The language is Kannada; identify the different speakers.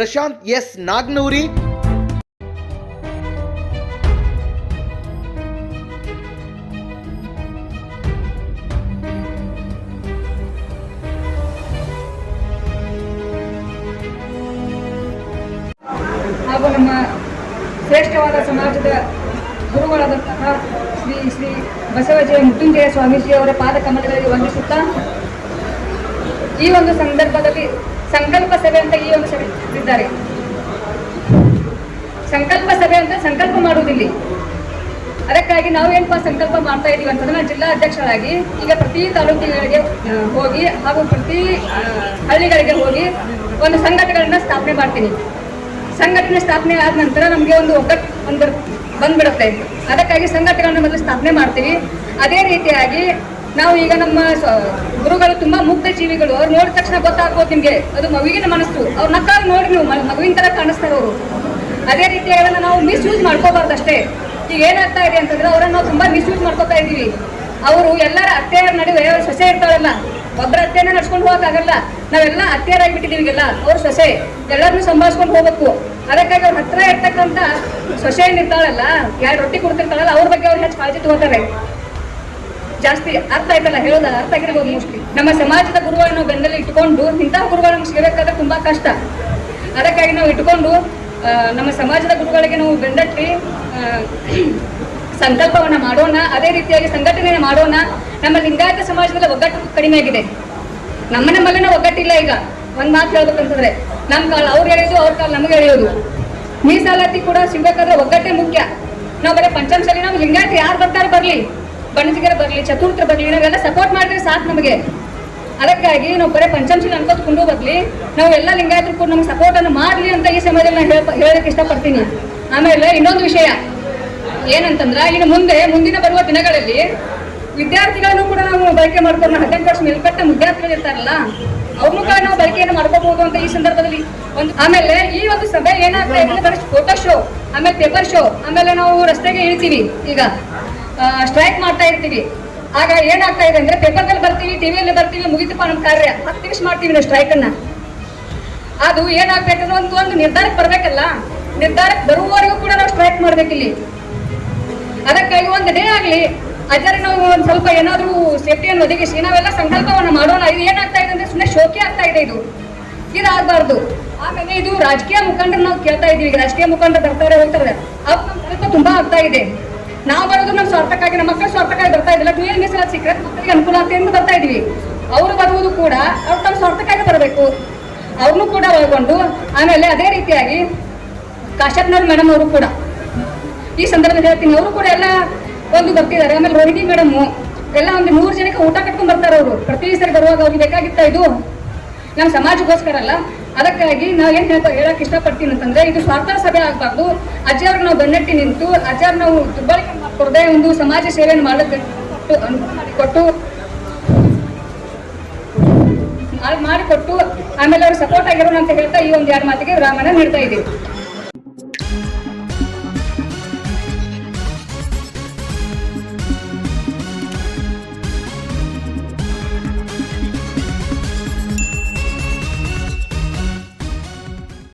Speaker 1: ಪ್ರಶಾಂತ್ ಎಸ್ ನಾಗ್ನೂರಿ.
Speaker 2: ಹಾಗೂ ನಮ್ಮ ಶ್ರೇಷ್ಠವಾದ ಸಮಾಜದ ಗುರುಗಳಾದಂತಹ ಶ್ರೀ ಶ್ರೀ ಬಸವಜಯ ಮೃತ್ಯುಂಜಯ ಸ್ವಾಮೀಜಿ ಅವರ ಪಾದ ಕಮಲಗಳಿಗೆ ವಂದಿಸುತ್ತಾ, ಈ ಒಂದು ಸಂದರ್ಭದಲ್ಲಿ ಸಂಕಲ್ಪ ಸಭೆ ಅಂತ ಈ ಒಂದು ಸಭೆ ಇದ್ದಾರೆ. ಸಂಕಲ್ಪ ಸಭೆ ಅಂತ ಸಂಕಲ್ಪ ಮಾಡುವುದಿಲ್ಲ. ಅದಕ್ಕಾಗಿ ನಾವು ಏನಪ್ಪ ಸಂಕಲ್ಪ ಮಾಡ್ತಾ ಇದೀವಿ ಅಂತಂದ್ರೆ ಜಿಲ್ಲಾ ಅಧ್ಯಕ್ಷರಾಗಿ ಈಗ ಪ್ರತಿ ತಾಲೂಕುಗಳಿಗೆ ಹೋಗಿ ಹಾಗೂ ಪ್ರತಿ ಹಳ್ಳಿಗಳಿಗೆ ಹೋಗಿ ಒಂದು ಸಂಘಟನೆಗಳನ್ನ ಸ್ಥಾಪನೆ ಮಾಡ್ತೀನಿ. ಸಂಘಟನೆ ಸ್ಥಾಪನೆ ಆದ ನಂತರ ನಮಗೆ ಒಂದು ಒಗ್ಗಟ್ಟು ಒಂದು ಬಂದ್ಬಿಡುತ್ತೆ. ಅದಕ್ಕಾಗಿ ಸಂಘಟನೆಗಳನ್ನ ಮೊದಲು ಸ್ಥಾಪನೆ ಮಾಡ್ತೀವಿ. ಅದೇ ರೀತಿಯಾಗಿ ನಾವು ಈಗ ನಮ್ಮ ಗುರುಗಳು ತುಂಬಾ ಮುಕ್ತ ಜೀವಿಗಳು ಅವ್ರು ನೋಡಿದ ತಕ್ಷಣ ಗೊತ್ತಾಗ್ಬೋದು ನಿಮ್ಗೆ. ಅದು ಮಗುವಿನ ಮನಸ್ಸು. ಅವ್ರ ನಕ್ಕಾಗಿ ನೋಡಿ ನೀವು ಮಗುವಿನ ತರ ಕಾಣಿಸ್ತಾರೆ ಅವರು. ಅದೇ ರೀತಿ ಅವರನ್ನ ನಾವು ಮಿಸ್ಯೂಸ್ ಮಾಡ್ಕೋಬಾರ್ದು ಅಷ್ಟೇ ಈಗ ಏನಾಗ್ತಾ ಇದೆ ಅಂತಂದ್ರೆ ಅವರನ್ನ ನಾವು ತುಂಬಾ ಮಿಸ್ಯೂಸ್ ಮಾಡ್ಕೋತಾ ಇದ್ದೀವಿ. ಅವರು ಎಲ್ಲರ ಅತ್ತೆಯರ ನಡುವೆ ಸೊಸೆ ಇರ್ತಾಳಲ್ಲ. ಒಬ್ಬರ ಅತ್ತೆನ ನಡ್ಸ್ಕೊಂಡು ಹೋಗಕ್ಕಾಗಲ್ಲ. ನಾವೆಲ್ಲ ಅತ್ತೆಯರಾಗ್ಬಿಟ್ಟಿದೀವಿ ಈಗೆಲ್ಲ ಅವ್ರ ಸೊಸೆ. ಎಲ್ಲರನ್ನೂ ಸಂಭಾಳಿಸ್ಕೊಂಡು ಹೋಗ್ಬೇಕು. ಅದಕ್ಕಾಗಿ ಅವ್ರ ಹತ್ರ ಇರ್ತಕ್ಕಂಥ ಸೊಸೆ ಏನಿರ್ತಾಳಲ್ಲ ಯಾರು ರೊಟ್ಟಿ ಕೊಡ್ತಿರ್ತಾಳಲ್ಲ, ಅವ್ರ ಬಗ್ಗೆ ಅವ್ರು ಹೆಚ್ಚು ಕಾಳಜಿ ತಗೋತಾರೆ. ಜಾಸ್ತಿ ಅರ್ಥ ಆಯ್ತಲ್ಲ ಹೇಳೋದಲ್ಲ, ಅರ್ಥ ಆಗಿರ್ಬೋದು ಮೋಸ್ಟ್ಲಿ. ನಮ್ಮ ಸಮಾಜದ ಗುರುಗಳನ್ನು ಬೆನ್ನಲ್ಲಿ ಇಟ್ಕೊಂಡು ಇಂತಹ ಗುರುಗಳನ್ನು ಸಿಗಬೇಕಾದ್ರೆ ತುಂಬಾ ಕಷ್ಟ. ಅದಕ್ಕಾಗಿ ನಾವು ಇಟ್ಕೊಂಡು ನಮ್ಮ ಸಮಾಜದ ಗುರುಗಳಿಗೆ ನಾವು ಬೆಂದಟ್ಟಿ ಸಂಕಲ್ಪವನ್ನ ಮಾಡೋಣ, ಅದೇ ರೀತಿಯಾಗಿ ಸಂಘಟನೆ ಮಾಡೋಣ. ನಮ್ಮ ಲಿಂಗಾಯತ ಸಮಾಜದಲ್ಲಿ ಒಗ್ಗಟ್ಟು ಕಡಿಮೆ ಆಗಿದೆ. ನಮ್ಮ ನಮ್ಮಲ್ಲಿನ ಒಗ್ಗಟ್ಟಿಲ್ಲ ಈಗ. ಒಂದ್ ಮಾತು ಹೇಳ್ಬೇಕಂತಂದ್ರೆ, ನಮ್ ಕಾಲ ಅವ್ರು ಎಳೆಯೋದು, ಅವ್ರ ಕಾಲ ನಮಗೆ ಎಳೆಯೋದು. ಮೀಸಲಾತಿ ಕೂಡ ಸಿಗ್ಬೇಕಾದ್ರೆ ಒಗ್ಗಟ್ಟೆ ಮುಖ್ಯ. ನಾವು ಬರೀ ಪಂಚಮಶಾಲಿ ನಾವು ಲಿಂಗಾಯತ ಯಾರು ಬರ್ತಾರೆ ಬರ್ಲಿ. ಬಣಜಿಗರ ಬರಲಿ ಚತುರ್ಥ ಬರಲಿ ನಾವೆಲ್ಲ ಸಪೋರ್ಟ್ ಮಾಡಿದ್ರೆ ಸಾಕು ನಮಗೆ. ಅದಕ್ಕಾಗಿ ನಾವು ಬರೀ ಪಂಚಮಶೀಲ ಅನ್ಕೋತ್ಕೊಂಡು ಬರ್ಲಿ ನಾವು ಎಲ್ಲ ಲಿಂಗಾಯತರು ಕೂಡ ನಮ್ಗೆ ಸಪೋರ್ಟ್ ಅನ್ನು ಮಾಡ್ಲಿ ಅಂತ ಈ ಸಮಯದಲ್ಲಿ ನಾನು ಹೇಳ ಹೇಳಕ್ ಇಷ್ಟಪಡ್ತೀನಿ. ಆಮೇಲೆ ಇನ್ನೊಂದು ವಿಷಯ. ಏನಂತಂದ್ರೆ ಇನ್ನು ಮುಂದೆ, ಮುಂದಿನ ಬರುವ ದಿನಗಳಲ್ಲಿ ವಿದ್ಯಾರ್ಥಿಗಳನ್ನು ಕೂಡ ನಾವು ಬಳಕೆ ಮಾಡ್ಕೊಂಡು ಹದಿನೆಂಟು ವರ್ಷ ಮೇಲ್ಪಟ್ಟ ವಿದ್ಯಾರ್ಥಿಗಳು ಇರ್ತಾರಲ್ಲ, ಅವ್ರನ್ನು ಕೂಡ ನಾವು ಬಳಕೆಯನ್ನು ಮಾಡ್ಕೋಬಹುದು ಅಂತ ಈ ಸಂದರ್ಭದಲ್ಲಿ ಒಂದು, ಆಮೇಲೆ ಈ ಒಂದು ಸಭೆ ಏನಾಗ್ತಾ ಇದೆ ಬರೀ ಫೋಟೋ ಶೋ ಆಮೇಲೆ ಪೇಪರ್ ಶೋ ಆಮೇಲೆ ನಾವು ರಸ್ತೆಗೆ ಇಳಿತೀವಿ ಈಗ. ಸ್ಟ್ರೈಕ್ ಮಾಡ್ತಾ ಇರ್ತೀವಿ. ಆಗ ಏನಾಗ್ತಾ ಇದೆ ಅಂದ್ರೆ ಪೇಪರ್ದಲ್ಲಿ ಬರ್ತೀವಿ ಟಿವಿಯಲ್ಲಿ ಬರ್ತೀವಿ, ಮುಗಿತಪ್ಪ ನಮ್ಮ ಕಾರ್ಯ. ಹತ್ತು ನಿಮಿಷ ಮಾಡ್ತೀವಿ ನಾವು ಸ್ಟ್ರೈಕ್ ಅನ್ನ. ಅದು ಏನಾಗ್ಬೇಕಂದ್ರೆ ಒಂದು ಒಂದು ನಿರ್ಧಾರಕ್ಕೆ ಬರ್ಬೇಕಲ್ಲ? ನಿರ್ಧಾರಕ್ಕೆ ಬರುವವರೆಗೂ ಕೂಡ ನಾವು ಸ್ಟ್ರೈಕ್ ಮಾಡ್ಬೇಕಿಲ್ಲಿ ಅದಕ್ಕಾಗಿ ಒಂದು ಡೇ ಆಗ್ಲಿ ಅಜ್ಜರ ನಾವು ಒಂದ್ ಸ್ವಲ್ಪ ಏನಾದ್ರೂ ಸೇಫ್ಟಿಯನ್ನು ಒದಗಿಸಿ, ನಾವೆಲ್ಲ ಸಂಕಲ್ಪವನ್ನ ಮಾಡೋಣ. ಇದು ಏನಾಗ್ತಾ ಇದೆ ಅಂದ್ರೆ ಸುಮ್ಮನೆ ಶೋಕಿ ಆಗ್ತಾ ಇದೆ ಇದು. ಇದಾಗಬಾರ್ದು. ಆಮೇಲೆ ಇದು ರಾಜಕೀಯ ಮುಖಂಡರು ನಾವು ಕೇಳ್ತಾ ಇದೀವಿ ರಾಜಕೀಯ ಮುಖಂಡರು ಬರ್ತಾರೆ, ಹೋಗ್ತಾರೆ. ಅವ್ರು ನಮ್ಮ ಸ್ವಲ್ಪ ತುಂಬಾ ಆಗ್ತಾ ಇದೆ. ನಾವು ಬರೋದು ನಮ್ಮ ಸ್ವಾರ್ಥಕ್ಕಾಗಿ ನಮ್ಮ ಮಕ್ಕಳ ಸ್ವಾರ್ಥಕ್ಕಾಗಿ ಬರ್ತಾ ಇದ್ದಿಲ್ಲ. ನೀರು ಮೀಸಲಾತಿ ಸಿಕ್ಕರೆ ಮಕ್ಕಳಿಗೆ ಅನುಕೂಲ ಆಗ್ತದೆ ಅಂತ ಬರ್ತಾ ಇದೀವಿ ಅವರು ಬರುವುದು ಕೂಡ ಅವ್ರು ತಮ್ಮ ಸ್ವಾರ್ಥಕ್ಕಾಗಿ ಬರಬೇಕು. ಅವ್ರನ್ನೂ ಕೂಡ ಒಳಗೊಂಡು, ಆಮೇಲೆ ಅದೇ ರೀತಿಯಾಗಿ ಕಾಶ್ಯಪ್ನವ್ರ ಮೇಡಮ್ ಅವರು ಕೂಡ. ಈ ಸಂದರ್ಭದಲ್ಲಿ ಹೇಳ್ತೀನಿ, ಅವರು ಕೂಡ ಎಲ್ಲ ಒಂದು ಬರ್ತಿದ್ದಾರೆ. ಆಮೇಲೆ ರೋಹಿಣಿ ಮೇಡಮ್ ಎಲ್ಲ ಒಂದು ಮೂರು ಜನಕ್ಕೆ ಊಟ ಕಟ್ಕೊಂಡು ಬರ್ತಾರೆ ಅವರು. ಪ್ರತಿ ಸರಿ ಬರುವಾಗ ಅವ್ರಿಗೆ ಬೇಕಾಗಿತ್ತ ಇದು? ನಮ್ಮ ಸಮಾಜಕ್ಕೋಸ್ಕರ ಅಲ್ಲ. ಅದಕ್ಕಾಗಿ ನಾವು ಏನ್ ಹೇಳ್ತಾ ಹೇಳಕ್ ಇಷ್ಟಪಡ್ತೀನಿ ಅಂತಂದ್ರೆ, ಇದು ಸ್ವಾರ್ಥ ಸಭೆ ಆಗ್ಬಾರ್ದು. ಅಜ್ಜವ್ರಿಗೆ ನಾವು ಬೆನ್ನಟ್ಟಿ ನಿಂತು, ಅಜ್ಜಾರ್ ನಾವು ದುರ್ಬಳಕೆ ಮಾಡ್ಕೊಡದೆ ಒಂದು ಸಮಾಜ ಸೇವೆಯನ್ನು ಅನುಕೂಲ ಮಾಡಿಕೊಟ್ಟು ಮಾಡಿ- ಮಾಡಿಕೊಟ್ಟು ಆಮೇಲೆ ಅವ್ರು ಸಪೋರ್ಟ್ ಆಗಿರೋಣ ಅಂತ ಹೇಳ್ತಾ ಈ ಒಂದು ಎರಡು ಮಾತಿಗೆ ವಿರಾಮನ ನೀಡ್ತಾ ಇದ್ದೀವಿ